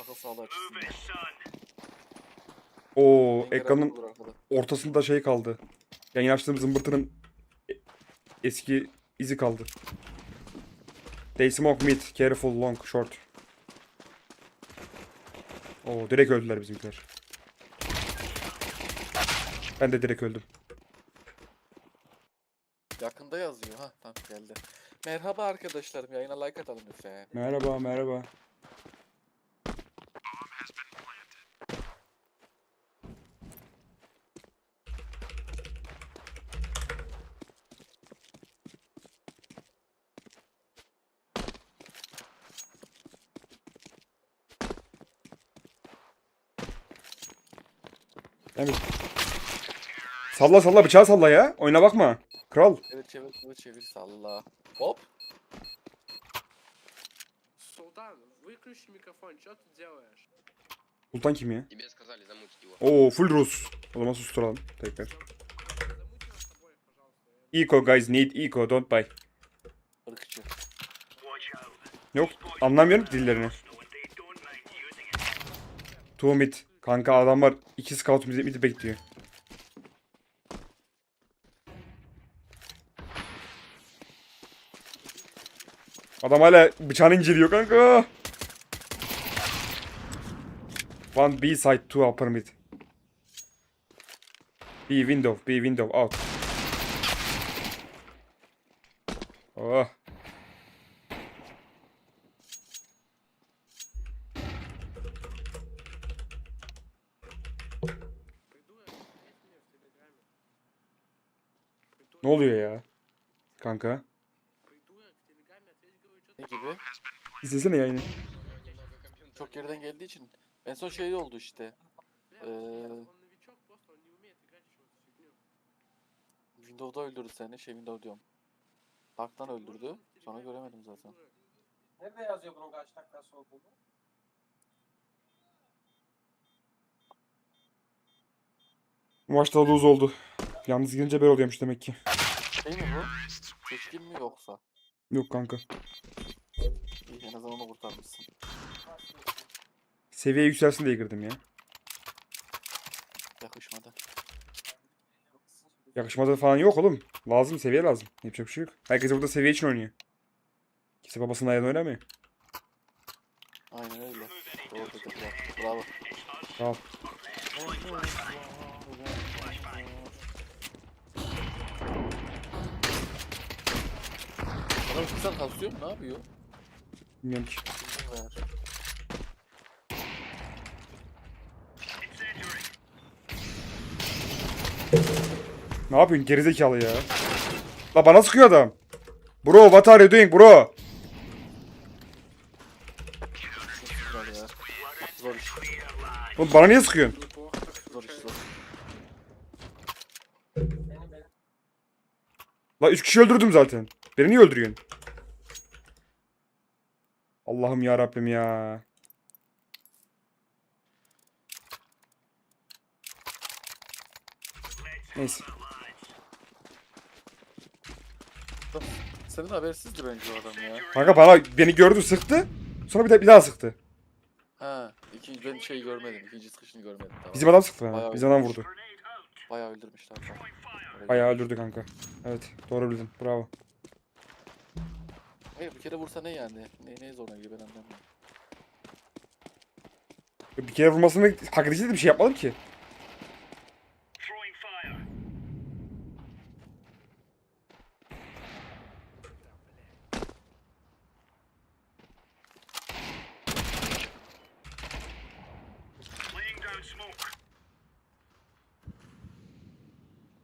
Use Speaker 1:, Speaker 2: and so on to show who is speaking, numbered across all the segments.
Speaker 1: Akıl sağlığı açısından.
Speaker 2: Oo ekranın ortasında şey kaldı. Yani açtığım zımbırtının e- eski izi kaldı. They smoke mid. Careful long short. Oo direkt öldüler bizimkiler. Ben de direkt öldüm.
Speaker 1: Yakında yazıyor ha tamam geldi. Merhaba arkadaşlarım yayına like atalım lütfen.
Speaker 2: Merhaba merhaba. Salla salla bıçağı salla ya. Oyuna bakma. Kral.
Speaker 1: Evet çevir çevir çevir salla. Hop.
Speaker 3: Султан, выключи микрофон, что ты делаешь?
Speaker 2: Sultan kim ya?
Speaker 4: Тебе сказали замутить его.
Speaker 2: Oo full Rus. O zaman susturalım tekrar.
Speaker 3: Замути нас с тобой, пожалуйста. Я-
Speaker 2: Eco guys need eco don't buy.
Speaker 1: Irkçı.
Speaker 2: Yok anlamıyorum ki dillerini. Two mid. Kanka adamlar iki scout mid, mid bekliyor. Adam hala bıçağını inceliyor kanka. One B side, two upper mid. B window, B window out. Oh. Ne oluyor ya? Kanka
Speaker 1: gibi.
Speaker 2: İzlesene yayını.
Speaker 1: Çok geriden geldiği için. En son şey oldu işte.
Speaker 3: Ee,
Speaker 1: Windows'da öldürdü seni. Şey Windows diyorum. Dark'tan öldürdü. Sonra göremedim zaten.
Speaker 5: Nerede yazıyor bunun kaç dakikası olduğunu?
Speaker 2: Bu maç da uz oldu. Yalnız girince böyle oluyormuş demek ki.
Speaker 1: Şey mi bu? Seçkin mi yoksa?
Speaker 2: Yok kanka.
Speaker 1: İyi en azından onu kurtarmışsın.
Speaker 2: Seviye yükselsin diye girdim ya.
Speaker 1: Yakışmadı.
Speaker 2: Yakışmadı falan yok oğlum. Lazım seviye lazım. Yapacak bir şey yok. Herkes burada seviye için oynuyor. Kimse babasının ayağını oynamıyor.
Speaker 1: Aynen öyle. Doğru dediler. Bravo.
Speaker 2: Ol.
Speaker 1: Adam güzel kasıyor mu? Ne yapıyor?
Speaker 2: Bilmiyorum ki. Ne yapıyorsun gerizekalı ya? La bana sıkıyor adam. Bro what are you doing bro? Oğlum bana niye sıkıyorsun? La 3 kişi öldürdüm zaten. Beni niye öldürüyorsun? Allah'ım ya Rabbim ya. Neyse.
Speaker 1: Senin habersizdi bence o adam ya.
Speaker 2: Kanka bana beni gördü sıktı. Sonra bir, de, bir daha sıktı.
Speaker 1: Ha, ikinci ben şey görmedim. İkinci sıkışını görmedim. Tamam.
Speaker 2: Bizim adam sıktı bana. Bizim adam vurdu.
Speaker 1: Bayağı öldürmüşler.
Speaker 2: Bayağı öldürdü kanka. Evet doğru bildin. Bravo.
Speaker 1: Hayır bir kere vursa ne yani? Ne, ne zoruna gidiyor ben anlamıyorum.
Speaker 2: Bir kere vurmasını hak edici de bir şey yapmadım ki.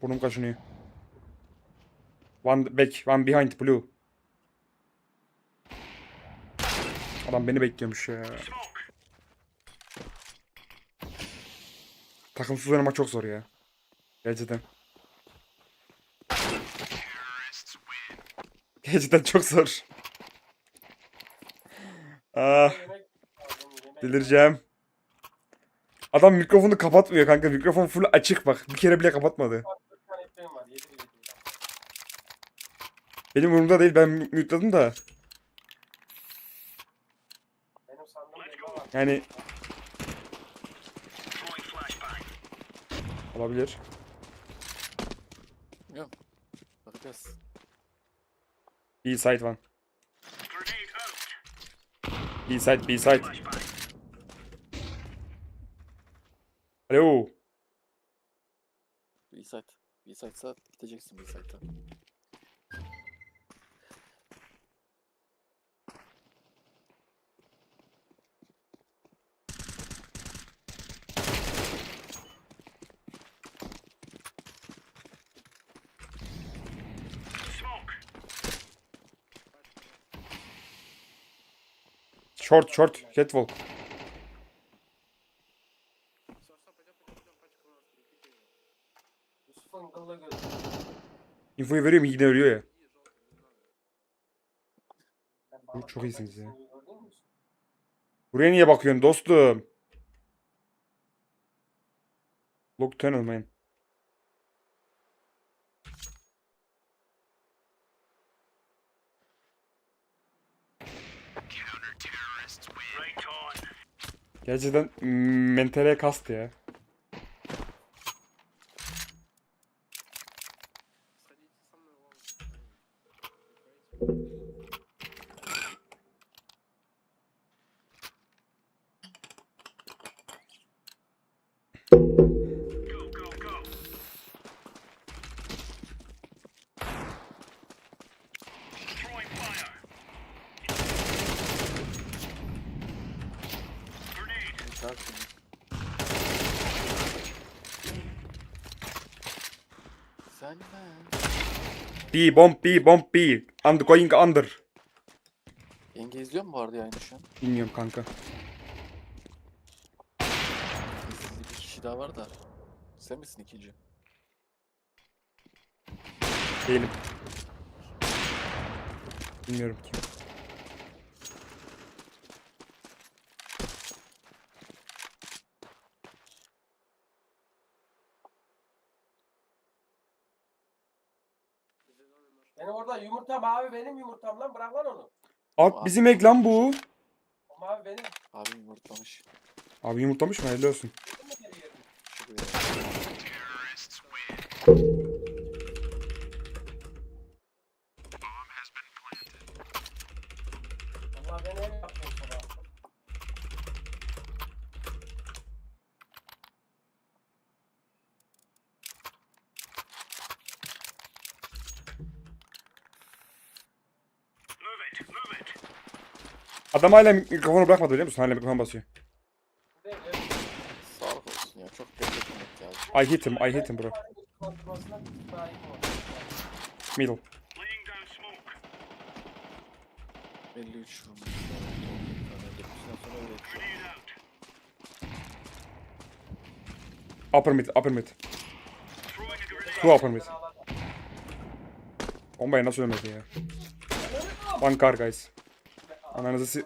Speaker 2: Burnum kaşınıyor. One back, one behind blue. Adam beni bekliyormuş ya. Takımsız oynamak çok zor ya. Gerçekten. Gerçekten çok zor. Ah, delireceğim. Adam mikrofonu kapatmıyor kanka. Mikrofon full açık bak. Bir kere bile kapatmadı. Benim umurumda değil. Ben mute'ladım da.
Speaker 5: Benim sandığım elma var.
Speaker 2: Yani olabilir.
Speaker 1: Bilmiyorum. Bakacağız.
Speaker 2: B side one. B side, B side. Alo.
Speaker 1: B-side. B-side'sa gideceksin B-side'da.
Speaker 2: Short, short, catwalk. İnfoyu veriyorum yine ölüyor ya. Çok iyisiniz ya. Buraya niye bakıyorsun dostum? Look tunnel man. Gerçekten mentale kastı ya. B bomb B bomb B. And going under.
Speaker 1: Yenge izliyor mu vardı yani şu an?
Speaker 2: Bilmiyorum kanka.
Speaker 1: Bizde bir kişi daha var da. Sen misin ikinci?
Speaker 2: Değilim. Bilmiyorum kim.
Speaker 5: Benim orada yumurta mavi benim yumurtam lan bırak lan onu.
Speaker 2: Abi bizim ek lan bu.
Speaker 5: O mavi benim.
Speaker 1: Abim yumurtlamış.
Speaker 2: Abi yumurtlamış mı? Helal olsun.
Speaker 1: Şuraya.
Speaker 5: Vallahi ben ev yaptım sana.
Speaker 2: Adam hala mikrofonu bırakmadı biliyor musun? Hala mikrofon basıyor.
Speaker 1: Sağlık olsun ya. Çok bekletmemek lazım.
Speaker 2: I hit him, I hit him bro. Middle.
Speaker 1: 53 vurmuş.
Speaker 2: Upper mid, upper mid. Two upper mid. Bombayı nasıl ölmedi ya? One car guys. Ananızı si...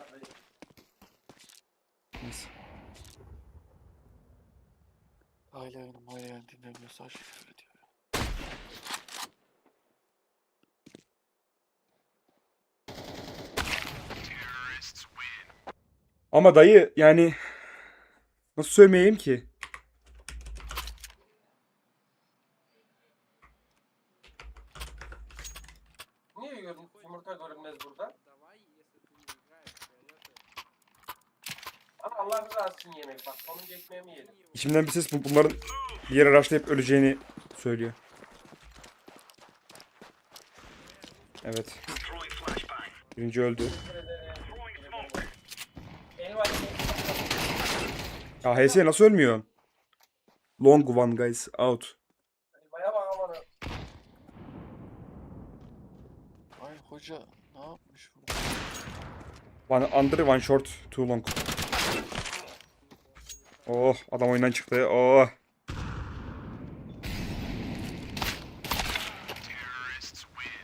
Speaker 2: Ama dayı yani nasıl söylemeyeyim ki?
Speaker 5: Niye yumurta görünmez burada? Ama Allah razı olsun yemek bak. Onun ekmeğimi yedim.
Speaker 2: İçimden bir ses bu, bunların bir yere araçlayıp öleceğini söylüyor. Evet. Birinci öldü. Ya HS nasıl ölmüyorsun? Long one guys out.
Speaker 1: Ay hoca ne yapmış burada?
Speaker 2: One under one short too long. Oh adam oyundan çıktı. Oh.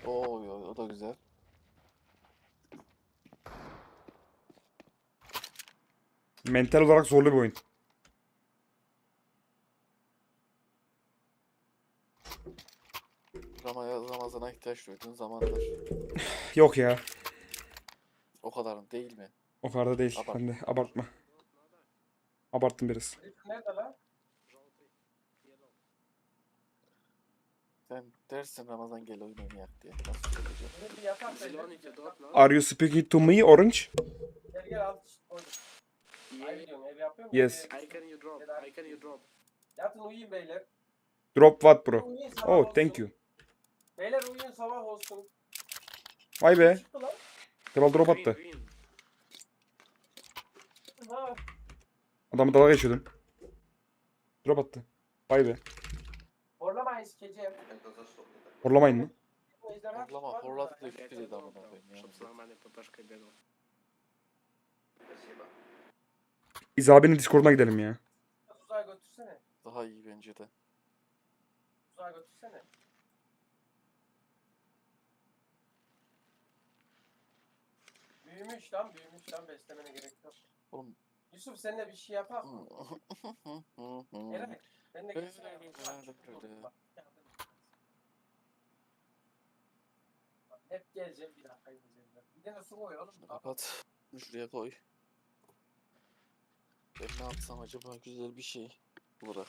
Speaker 1: Oo yo, o da güzel.
Speaker 2: Mental olarak zorlu bir oyun.
Speaker 1: Ramaya, Ramazan'a ihtiyaç duyduğun zamandır.
Speaker 2: Yok ya.
Speaker 1: O kadar değil mi?
Speaker 2: O kadar da değil.
Speaker 1: Abart.
Speaker 2: Ben de abartma. Abarttım biraz.
Speaker 1: Sen dersin Ramazan gel oyun oynayak diye.
Speaker 2: Are you speaking to me orange?
Speaker 5: Gel gel al. Koydum. Ay
Speaker 3: Yeah.
Speaker 5: diyorum ev yapıyor mu?
Speaker 2: Yes.
Speaker 5: Ev-
Speaker 3: I can you drop? I can you drop?
Speaker 5: Yatın uyuyun beyler.
Speaker 2: Drop what bro?
Speaker 5: Uyuyun sabah
Speaker 2: Oh,
Speaker 5: olsun.
Speaker 2: thank you.
Speaker 5: Beyler uyuyun sabah olsun.
Speaker 2: Vay be.
Speaker 5: Çıktı lan.
Speaker 2: Kral drop
Speaker 3: Green,
Speaker 2: attı.
Speaker 3: green.
Speaker 5: Ha.
Speaker 2: Adamı dalga geçiyordum. Drop attı. Vay be.
Speaker 5: Horlamayın sikeceğim.
Speaker 2: Horlamayın mı?
Speaker 5: Bu ejderha
Speaker 1: Horlama,
Speaker 5: var mı
Speaker 1: horladı
Speaker 5: lan?
Speaker 1: da
Speaker 3: Я
Speaker 1: üstü
Speaker 3: тебе
Speaker 1: dedi
Speaker 3: дроп
Speaker 1: amına
Speaker 3: дал,
Speaker 1: koyayım ya.
Speaker 3: чтоб с нормальной ППшкой бегал.
Speaker 2: İz abinin Discord'una gidelim ya.
Speaker 5: Tuzağa götürsene.
Speaker 1: Daha iyi bence de.
Speaker 5: Tuzağa götürsene. Büyümüş lan büyümüş lan beslemene gerek yok.
Speaker 1: Oğlum.
Speaker 5: Yusuf seninle bir şey yapak mı? Eray ben de. Bak, Hep geleceğim bir dakika gideceğim. Bir de su koy oğlum.
Speaker 1: Kapat. Şuraya koy. Ben ne yapsam acaba güzel bir şey
Speaker 3: olarak.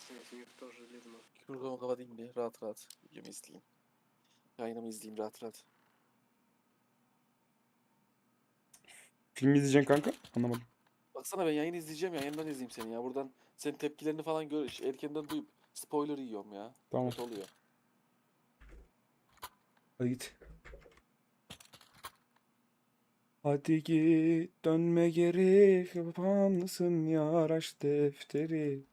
Speaker 1: Kurgumu kapatayım bir rahat rahat. Videomu izleyeyim. Yayınımı izleyeyim rahat rahat.
Speaker 2: Film izleyeceksin kanka? Anlamadım.
Speaker 1: Baksana ben yayın izleyeceğim ya. Yanından izleyeyim seni ya. Buradan senin tepkilerini falan gör. Erkenden duyup spoiler yiyorum ya.
Speaker 2: Tamam.
Speaker 1: Kötü oluyor.
Speaker 2: Hadi git. Hadi git dönme geri yapamlısın yar aç defteri.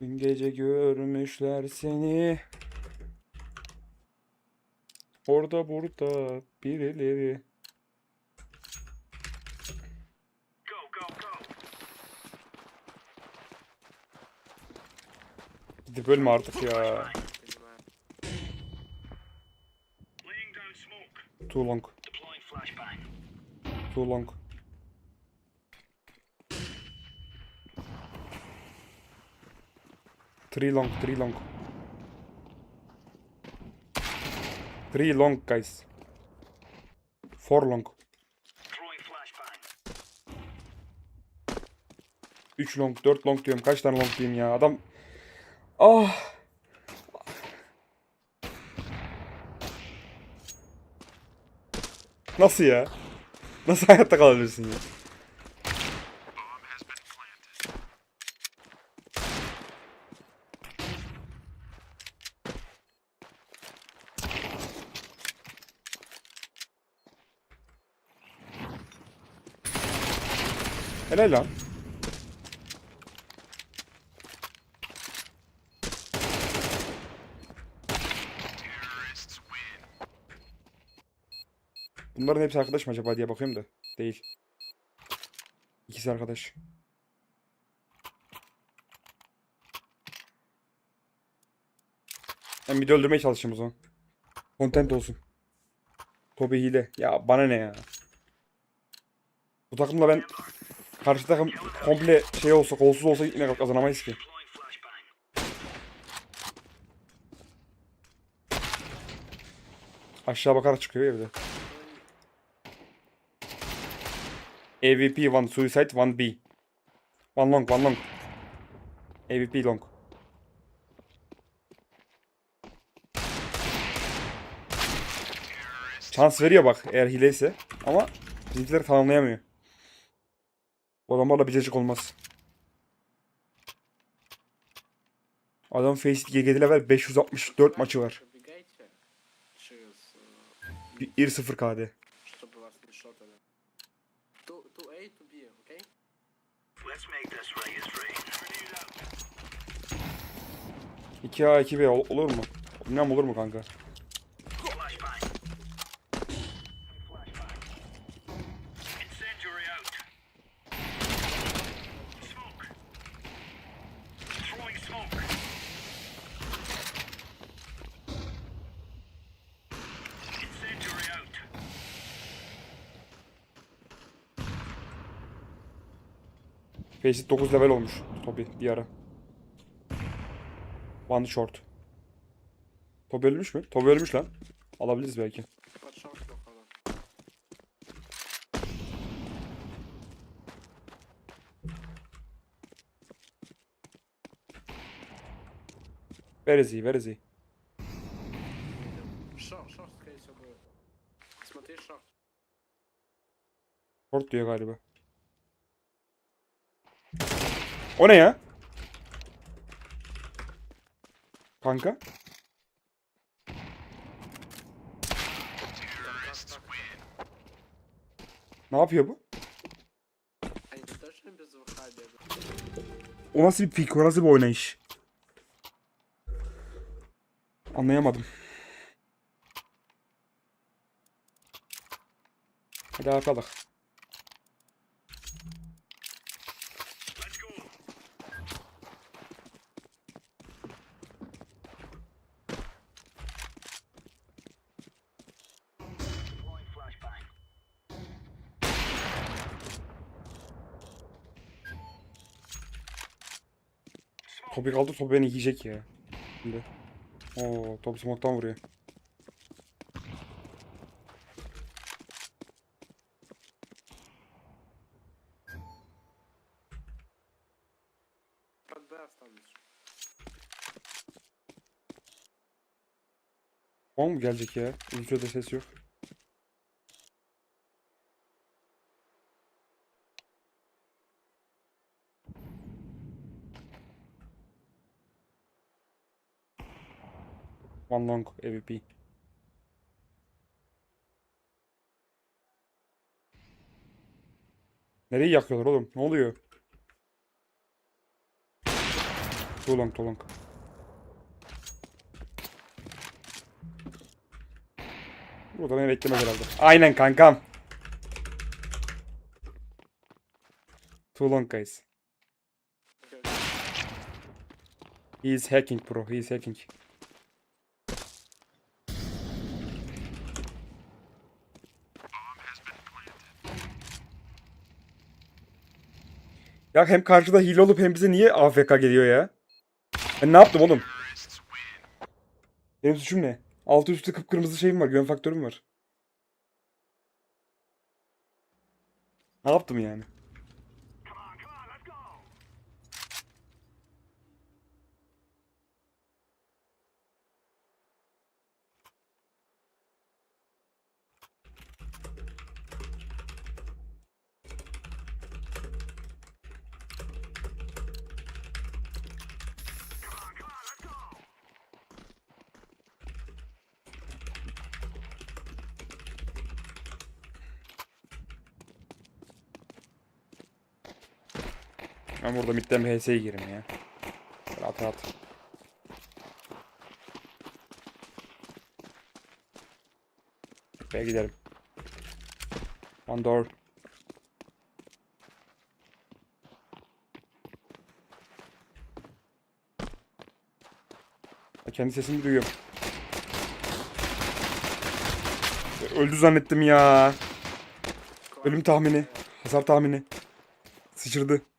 Speaker 2: Dün gece görmüşler seni. Orada burada birileri. Gidip ölme artık ya. Too long. Too long. Three long, three long. Three long guys. Four long. Üç long, dört long diyorum. Kaç tane long diyeyim ya? Adam... Ah! Nasıl ya? Nasıl hayatta kalabilirsin ya? Helal lan. Bunların hepsi arkadaş mı acaba diye bakıyorum da. Değil. İkisi arkadaş. Ben bir de öldürmeye çalışayım o zaman. Content olsun. Tobi hile. Ya bana ne ya. Bu takımla ben karşı takım komple şey olsa kolsuz olsa yine kazanamayız ki. Aşağı bakarak çıkıyor ya bir de. AVP one suicide one B. One long one long. AVP long. Şans veriyor bak eğer hileyse. Ama bizimkiler tamamlayamıyor. O adamlarla biricik olmaz. Adam Faceit GG'de level 564 maçı var. 1-0 KD. 2A 2B ol- olur mu? Bilmem olur mu kanka? Basic 9 level olmuş Tobi bir ara. One short. Tobi ölmüş mü? Tobi ölmüş lan. Alabiliriz belki. Where is he? Where is he?
Speaker 3: Шорт,
Speaker 2: o ne ya? Kanka. Ne yapıyor bu? O nasıl bir pik? O nasıl bir oynayış? Anlayamadım. Hadi arkadaşlar. Topu kaldır topu beni yiyecek ya. Şimdi. Oo top smoke'tan vuruyor. Bom gelecek ya. Ülkede ses yok. One long AWP. Nereyi yakıyorlar oğlum? Ne oluyor? Too long, too long. Burada beni beklemez herhalde. Aynen kankam. Too long guys. He is hacking bro, he is hacking. Ya hem karşıda hile olup hem bize niye AFK geliyor ya? Ben ne yaptım oğlum? Benim suçum ne? Altı üstü kıpkırmızı şeyim var. Güven faktörüm var. Ne yaptım yani? Ben burada midden bir HS'ye girim ya. Rahat rahat. Buraya giderim. One door. Kendi sesimi duyuyorum. Öldü zannettim ya. Ölüm tahmini. Hasar tahmini. Sıçırdı.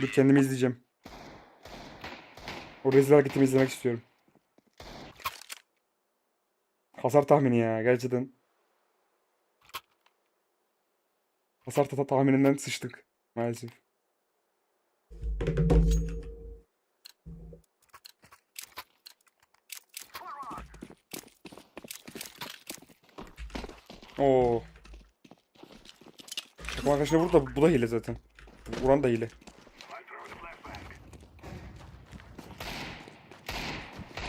Speaker 2: Dur kendimi izleyeceğim. O rezil hareketimi izlemek istiyorum. Hasar tahmini ya gerçekten. Hasar tata tahmininden sıçtık maalesef. Oo. Takım arkadaşına vur da bu da hile zaten. Vuran da hile.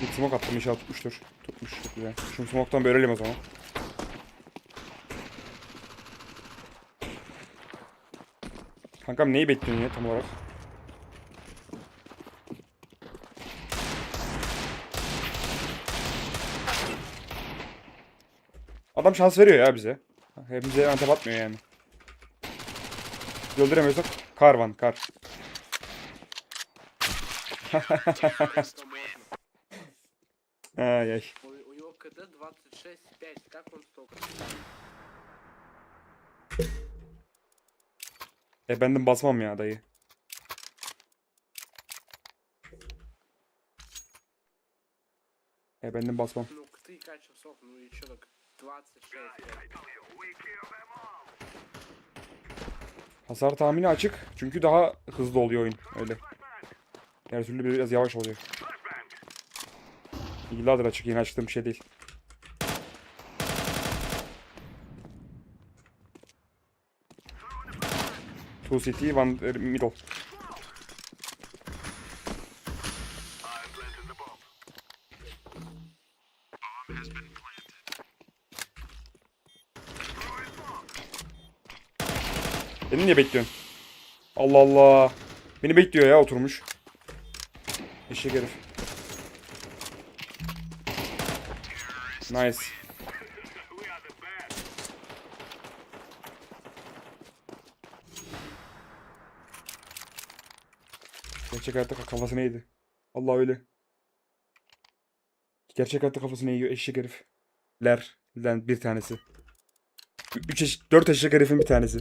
Speaker 2: Bir smoke attım inşallah tutmuştur. Tutmuş çok güzel. Şu smoke'tan bölelim o zaman. Kankam neyi bekliyorsun ya tam olarak? Adam şans veriyor ya bize. Hepimize antep atmıyor yani. Öldüremiyorsak kar van kar.
Speaker 3: Что можно?
Speaker 2: Ay ay.
Speaker 3: У, у него КД 26,5. Как он столько?
Speaker 2: E bendim basmam ya dayı. E bendim basmam.
Speaker 3: Ну, ты качествов, ну и чё так? 26,5.
Speaker 2: Hasar tahmini açık. Çünkü daha hızlı oluyor oyun. Öyle. Diğer türlü biraz yavaş oluyor. Yıllardır açık. Yeni açtığım bir şey değil. Two city, one er, middle. Beni niye bekliyorsun? Allah Allah. Beni bekliyor ya oturmuş. Eşek herif. Nice. Gerçek hayatta kafası neydi? Allah öyle. Gerçek hayatta kafasını yiyor eşek herif. Ler. Bir tanesi. Ü- Üç eş dört eşek herifin bir tanesi.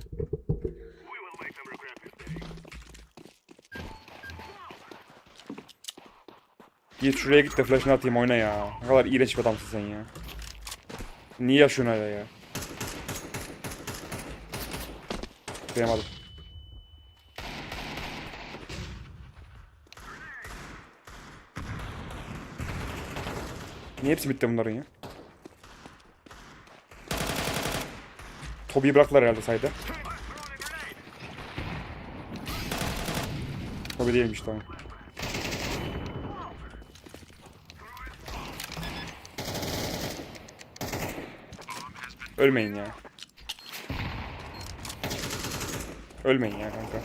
Speaker 2: Git şuraya git de flash'ını atayım oyna ya. Ne kadar iğrenç bir adamsın sen ya. Niye yaşıyorsun hala ya? Kıyamadım. Niye hepsi bitti bunların ya? Toby'yi bıraktılar herhalde sayda. Toby değilmiş tamam. Ölmeyin ya. Ölmeyin ya kanka.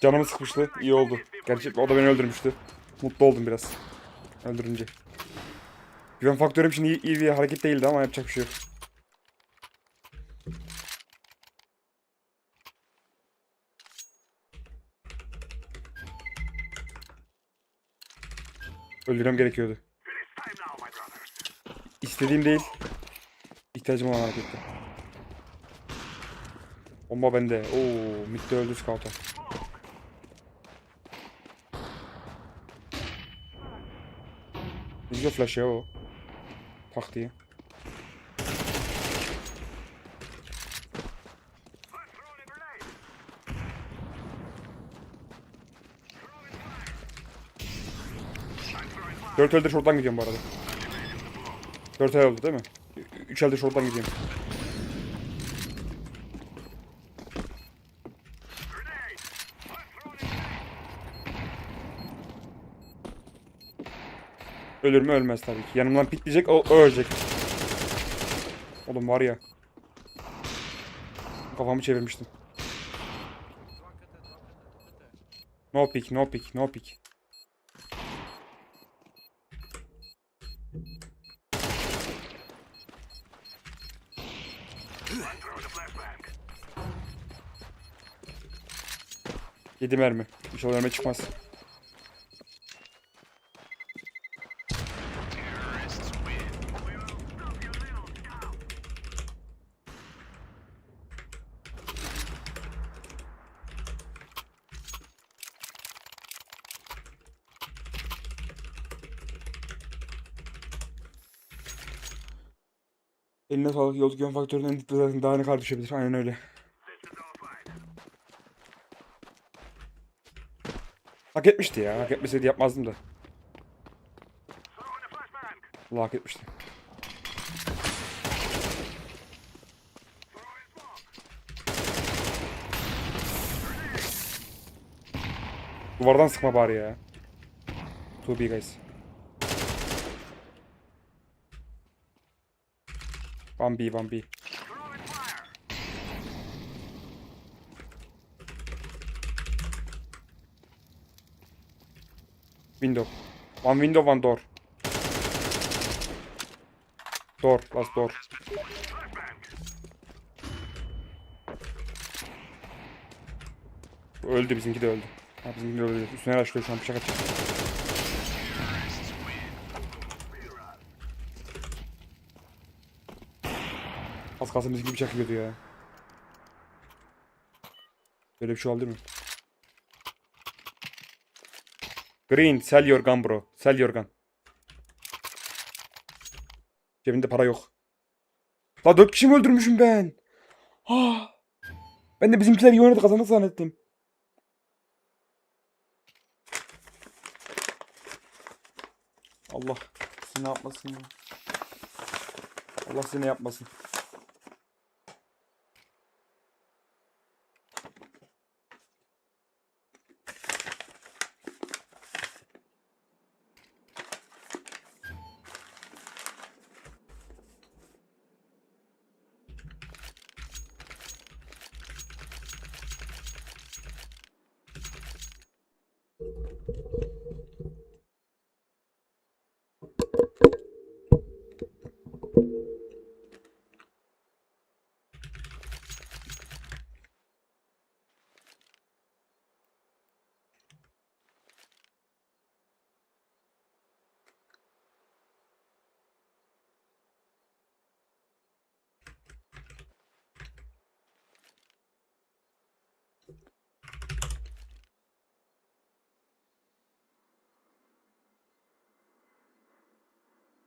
Speaker 2: Canımı sıkmıştı. iyi oldu. Gerçekten o da beni öldürmüştü. Mutlu oldum biraz. Öldürünce. Güven faktörüm için iyi, iyi bir hareket değildi ama yapacak bir şey yok. Öldürmem gerekiyordu. İstediğim değil. İhtiyacım olan hareketti. Bomba bende. Oo, midde öldü scout'a. Ne flash ya o. Tak diye. Dört elde short'tan gidiyorum bu arada. Dört el oldu değil mi? Üç elde short'tan gidiyorum. Ölür mü ölmez tabii ki. Yanımdan pikleyecek o, o ölecek. Oğlum var ya. Kafamı çevirmiştim. No pick, no pick, no pick. Yedi mermi. İnşallah mermi çıkmaz. Eline sağlık. Yolculuk yön faktörünün en dipte zaten daha ne kadar düşebilir. Aynen öyle. Hak etmişti ya. Hak etmeseydi yapmazdım da. Allah hak etmişti. Duvardan sıkma bari ya. 2B guys. One B, one B. Window. One window, one door. Door, last door. Öldü bizimki de öldü. Ha, bizimki de öldü. Üstüne araştırıyor şu an bıçak atacak. Az kalsın bizimki bıçak yiyordu ya. Böyle bir şey oldu mu? Green, sell your gun bro. Sell your gun. Cebinde para yok. La 4 kişi mi öldürmüşüm ben? Ah. Ben de bizimkiler iyi oynadı kazandı zannettim. Allah seni yapmasın ya. Allah seni yapmasın.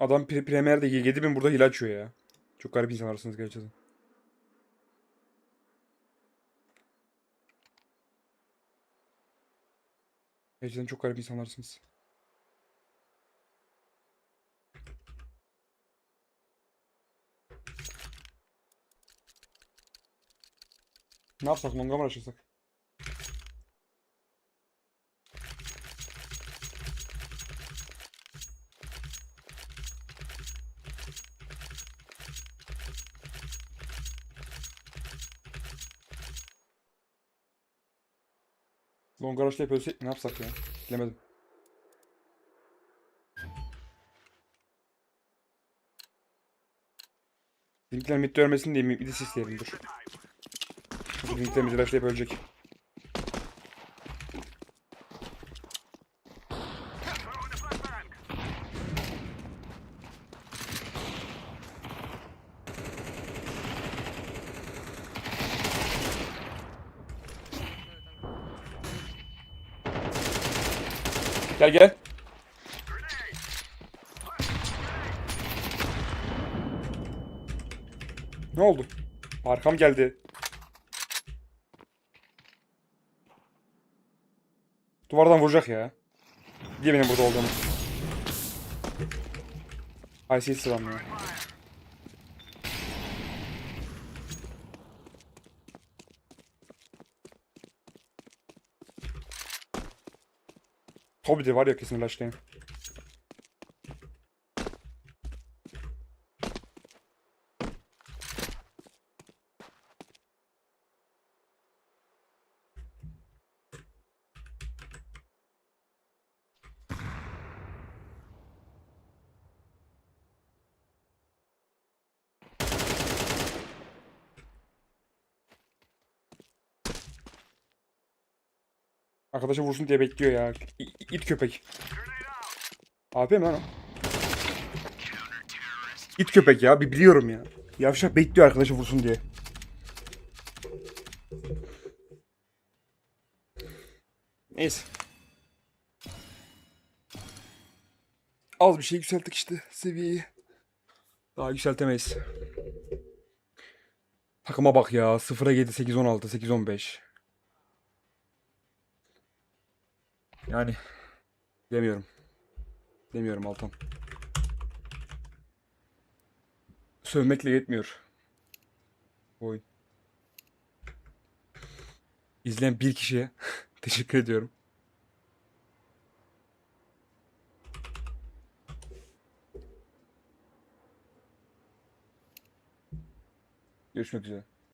Speaker 2: Adam pre Premier'de 7000 burada hile açıyor ya. Çok garip insanlarsınız gerçekten. Gerçekten çok garip insanlarsınız. Ne yapsak? Longa mı açılsak? Hep ölsek ne yapsak ya? Bilemedim. Linkler midde ölmesin diye midi sisleyelim dur. Linkler midi rushlayıp ölecek. Gel gel. Ne oldu? Arkam geldi. Duvardan vuracak ya. Diye benim burada olduğumu. IC sıram ya. Tabii de var ya kesin flashlayayım. Arkadaşı vursun diye bekliyor ya. İ- İt köpek. AP mi lan o? İt köpek ya. Bir biliyorum ya. Yavşak bekliyor arkadaşı vursun diye. Neyse. Az bir şey yükselttik işte seviyeyi. Daha yükseltemeyiz. Takıma bak ya. 0'a 7, 8, 16, 8, 15. Yani demiyorum. Demiyorum Altan. Sövmekle yetmiyor. Oyun. İzleyen bir kişiye teşekkür ediyorum. Görüşmek üzere.